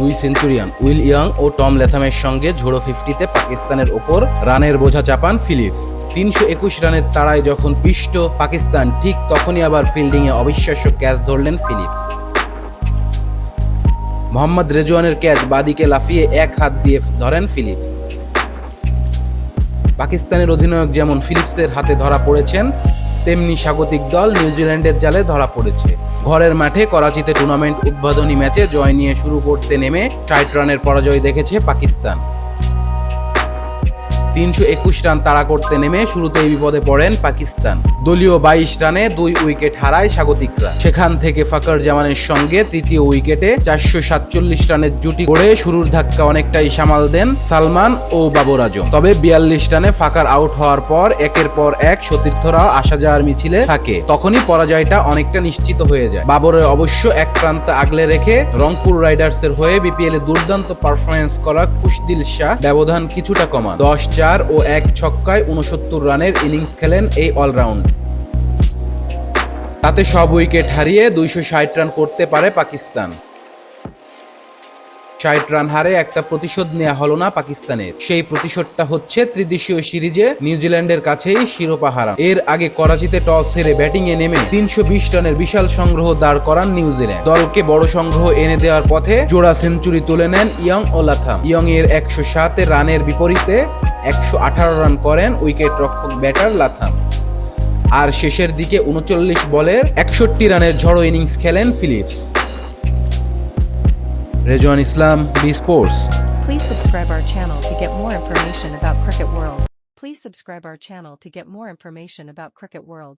দুই centurion Will Young ও Tom লেথামের সঙ্গে ঝোড়ো ফিফটিতে পাকিস্তানের ওপর রানের বোঝা চাপান ফিলিপস। তিনশো একুশ রানের তাড়ায় যখন পিষ্ট পাকিস্তান, ঠিক তখনই আবার ফিল্ডিংয়ে অবিশ্বাস্য ক্যাচ ধরলেন ফিলিপস। মোহাম্মদ রেজওয়ানের ক্যাচ বাদিকে লাফিয়ে এক হাত দিয়ে ধরেন ফিলিপস। পাকিস্তানের অধিনায়ক যেমন ফিলিপসের হাতে ধরা পড়েছেন তেমনি স্বাগতিক দল নিউজিল্যান্ডের জালে ধরা পড়েছে। ঘরের মাঠে করাচিতে টুর্নামেন্ট উদ্বোধনী ম্যাচে জয় নিয়ে শুরু করতে নেমে ষাট রানের পরাজয় দেখেছে পাকিস্তান। তিনশো একুশ রান তাড়া করতে নেমে শুরুতেই বিপদে পড়েন পাকিস্তান। দলীয় বাইশ রানে দুই উইকেট হারায় স্বাগতিকরা সেখান থেকে ফাকার জামানের সঙ্গে তৃতীয় উইকেটে চারশো সাতচল্লিশ রানের জুটি করে শুরুর ধাক্কা অনেকটাই সামাল দেন সালমান ও বাবর আজম। তবে বিয়াল্লিশ রানে ফাকার আউট হওয়ার পর একের পর এক সতীর্থরা আসা যাওয়ার মিছিলে থাকে। তখনই পরাজয়টা অনেকটা নিশ্চিত হয়ে যায়। বাবরের অবশ্য এক প্রান্ত আগলে রেখে রংপুর রাইডার্সের হয়ে বিপিএল এ দুর্দান্ত পারফরমেন্স করা খুশদিল শাহ ব্যবধান কিছুটা কমা দশ চার ও এক ছক্কায় উনসত্তর রানের ইনিংস খেলেন এই অলরাউন্ড। তাতে সব উইকেট হারিয়ে দুইশো ষাট রান করতে পারে পাকিস্তান। ষাট রান হারে একটা প্রতিশোধ নেওয়া হলো না পাকিস্তানের। সেই প্রতিশোধটা হচ্ছে ত্রিদেশীয় সিরিজে নিউজিল্যান্ডের কাছেই শিরোপা হারা। এর আগে করাচিতে টস হেরে ব্যাটিং এ নেমে তিনশো বিশ রানের বিশাল সংগ্রহ দাঁড় করান নিউজিল্যান্ড। দলকে বড় সংগ্রহ এনে দেওয়ার পথে জোড়া সেঞ্চুরি তুলে নেন ইয়ং ও লাথাম ইয়ং এর একশো সাতে রানের বিপরীতে একশো আঠারো রান করেন উইকেট রক্ষক ব্যাটার লাথাম আর শেষের দিকে উনচল্লিশ বলের একষট্টি রানের ঝড়ো ইনিংস খেলেন Phillips. Rezwan Islam B sports Please subscribe our channel to get more information about Cricket World. Please subscribe our channel to get more information about Cricket World.